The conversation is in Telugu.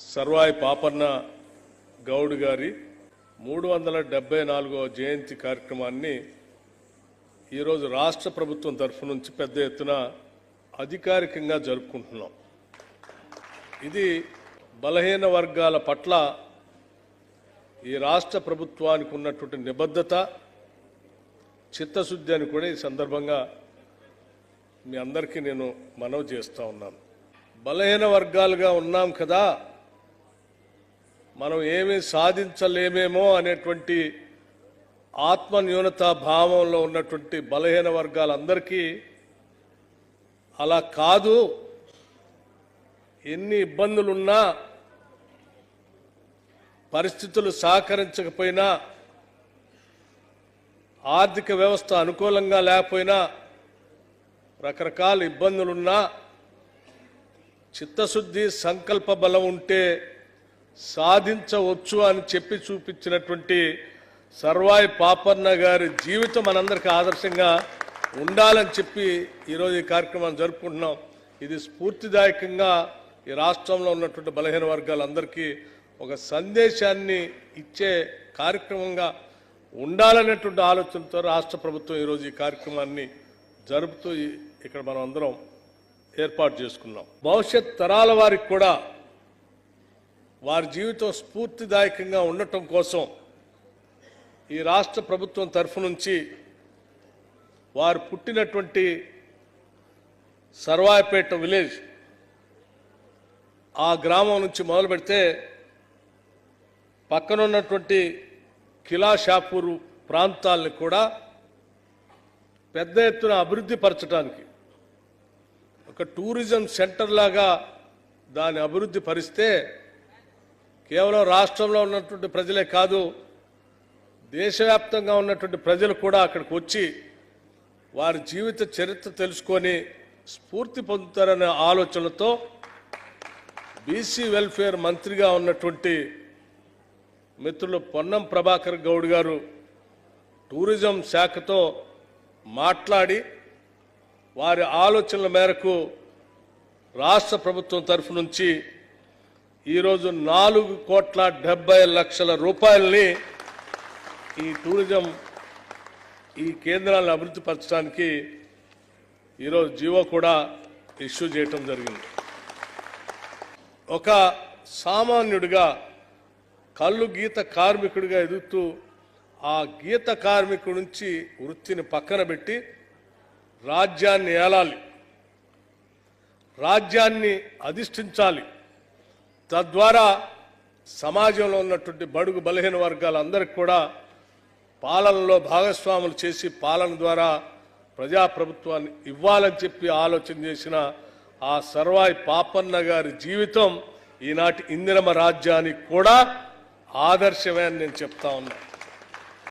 సర్వాయి పాపన్న గౌడ్ గారి మూడు వందల డెబ్బై నాలుగవ జయంతి కార్యక్రమాన్ని ఈరోజు రాష్ట్ర ప్రభుత్వం తరఫు నుంచి పెద్ద ఎత్తున అధికారికంగా జరుపుకుంటున్నాం. ఇది బలహీన వర్గాల పట్ల ఈ రాష్ట్ర ప్రభుత్వానికి ఉన్నటువంటి నిబద్ధత చిత్తశుద్ధి అని కూడా ఈ సందర్భంగా మీ అందరికీ నేను మనవి చేస్తూ ఉన్నాను. బలహీన వర్గాలుగా ఉన్నాం కదా మనం ఏమీ సాధించలేమేమో అనేటువంటి ఆత్మన్యూనత భావంలో ఉన్నటువంటి బలహీన వర్గాలందరికీ అలా కాదు. ఎన్ని ఇబ్బందులున్నా పరిస్థితులు సహకరించకపోయినా ఆర్థిక వ్యవస్థ అనుకూలంగా లేకపోయినా రకరకాల ఇబ్బందులున్నా చిత్తశుద్ధి సంకల్ప బలం ఉంటే సాధించవచ్చు అని చెప్పి చూపించినటువంటి సర్వాయి పాపన్న గారి జీవితం మనందరికీ ఆదర్శంగా ఉండాలని చెప్పి ఈరోజు ఈ కార్యక్రమాన్ని జరుపుకుంటున్నాం. ఇది స్ఫూర్తిదాయకంగా ఈ రాష్ట్రంలో ఉన్నటువంటి బలహీన వర్గాలందరికీ ఒక సందేశాన్ని ఇచ్చే కార్యక్రమంగా ఉండాలనేటువంటి ఆలోచనతో రాష్ట్ర ప్రభుత్వం ఈరోజు ఈ కార్యక్రమాన్ని జరుపుతూ ఇక్కడ మనం అందరం ఏర్పాటు చేసుకున్నాం. భవిష్యత్ తరాల వారికి కూడా వారి జీవితం స్ఫూర్తిదాయకంగా ఉండటం కోసం ఈ రాష్ట్ర ప్రభుత్వం తరఫు నుంచి వారు పుట్టినటువంటి సర్వాయపేట విలేజ్ ఆ గ్రామం నుంచి మొదలు పెడితే పక్కనున్నటువంటి కిలాషాపూర్ ప్రాంతాలను కూడా పెద్ద ఎత్తున అభివృద్ధి పరచడానికి ఒక టూరిజం సెంటర్ లాగా దాన్ని అభివృద్ధి పరిస్తే కేవలం రాష్ట్రంలో ఉన్నటువంటి ప్రజలే కాదు దేశవ్యాప్తంగా ఉన్నటువంటి ప్రజలు కూడా అక్కడికి వచ్చి వారి జీవిత చరిత్ర తెలుసుకొని స్ఫూర్తి పొందుతారనే ఆలోచనతో బీసీ వెల్ఫేర్ మంత్రిగా ఉన్నటువంటి మిత్రులు పొన్నం ప్రభాకర్ గౌడ్ గారు టూరిజం శాఖతో మాట్లాడి వారి ఆలోచనల మేరకు రాష్ట్ర ప్రభుత్వం తరఫు నుంచి ఈరోజు నాలుగు కోట్ల డెబ్బై లక్షల రూపాయల్ని ఈ టూరిజం ఈ కేంద్రాలను అభివృద్ధి పరచడానికి ఈరోజు జీవో కూడా ఇష్యూ చేయటం జరిగింది. ఒక సామాన్యుడిగా కళ్ళు గీత కార్మికుడిగా ఎదుగుతూ ఆ గీత కార్మికుడి నుంచి వృత్తిని పక్కన పెట్టి రాజ్యాన్ని ఏలాలి రాజ్యాన్ని అధిష్ఠించాలి తద్వారా సమాజంలో ఉన్నటువంటి బడుగు బలహీన వర్గాలందరికీ కూడా పాలనలో భాగస్వాములు చేసి పాలన ద్వారా ప్రజాప్రభుత్వాన్ని ఇవ్వాలని చెప్పి ఆలోచన చేసిన ఆ సర్వాయి పాపన్న గారి జీవితం ఈనాటి ఇందిరమ రాజ్యానికి కూడా ఆదర్శమే అని నేను చెప్తా ఉన్నా.